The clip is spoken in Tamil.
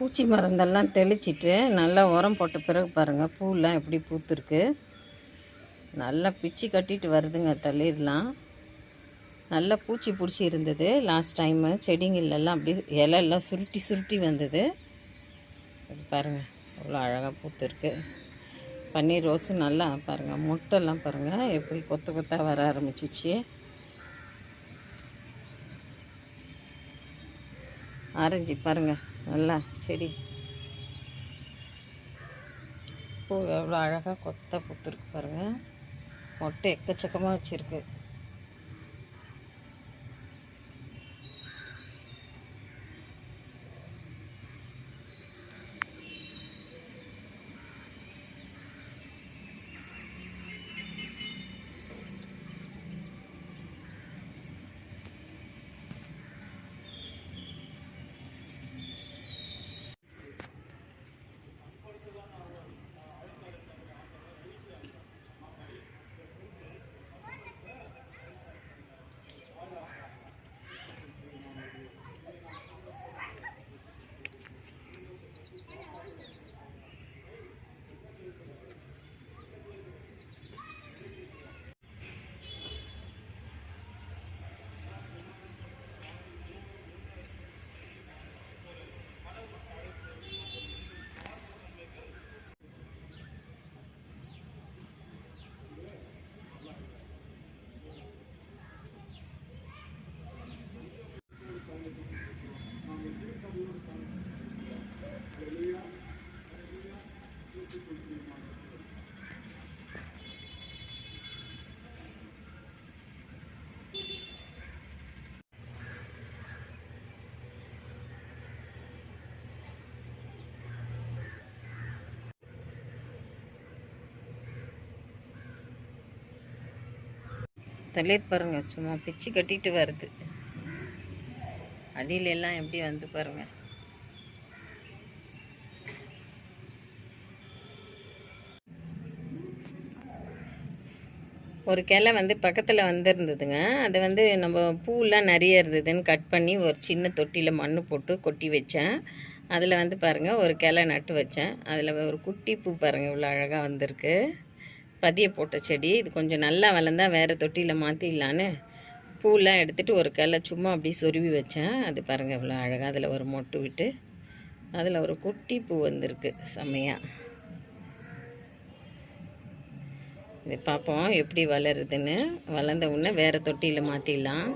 பூச்சி மருந்தெல்லாம் தெளிச்சிட்டு நல்லா உரம் போட்ட பிறகு பாருங்கள் பூலாம் எப்படி பூத்துருக்கு. நல்லா பிச்சு கட்டிட்டு வருதுங்க தளிர்லாம். நல்லா பூச்சி பிடிச்சி இருந்தது லாஸ்ட் டைமு செடிங்கள்லாம் அப்படி இலையெல்லாம் சுருட்டி சுருட்டி வந்தது. பாருங்கள் அவ்வளோ அழகாக பூத்துருக்கு. பன்னீர் ரோஸு நல்லா பாருங்கள் முட்டைலாம் பாருங்கள் எப்படி கொத்து கொத்தாக வர ஆரம்பிச்சிச்சு. ஆரஞ்சு பாருங்கள் நல்லா செடி. பூ எவ்வளோ அழகாக கொத்தா பூத்துருக்கு பாருங்கள் மொட்டை எக்கச்சக்கமாக வச்சுருக்கு. தளிர் பாருங்க சும்மா பிச்சு கட்டிட்டு வருது. அடியில எல்லாம் எப்படி வந்து பாருங்கள் ஒரு கிளை வந்து பக்கத்தில் வந்திருந்ததுங்க. அது வந்து நம்ம பூலாம் நிறைய இருந்ததுன்னு கட் பண்ணி ஒரு சின்ன தொட்டியில் மண் போட்டு கொட்டி வச்சேன். அதில் வந்து பாருங்கள் ஒரு கிளை நட்டு வச்சேன். அதில் ஒரு குட்டி பூ பாருங்கள் இவ்வளோ அழகாக வந்திருக்கு. பதிய போட்ட செடி. இது கொஞ்சம் நல்லா வளர்ந்தா வேறு தொட்டியில் மாற்றிடலான்னு பூலாம் எடுத்துகிட்டு ஒரு கல்லை சும்மா அப்படி சொருவி வச்சேன். அது பாருங்கள் இவ்வளோ அழகாக அதில் ஒரு மொட்டு விட்டு அதில் ஒரு குட்டி பூ வந்திருக்கு. செம்மையாக இது பார்ப்போம் எப்படி வளருதுன்னு. வளர்ந்த உடனே வேறு தொட்டியில் மாற்றிடலாம்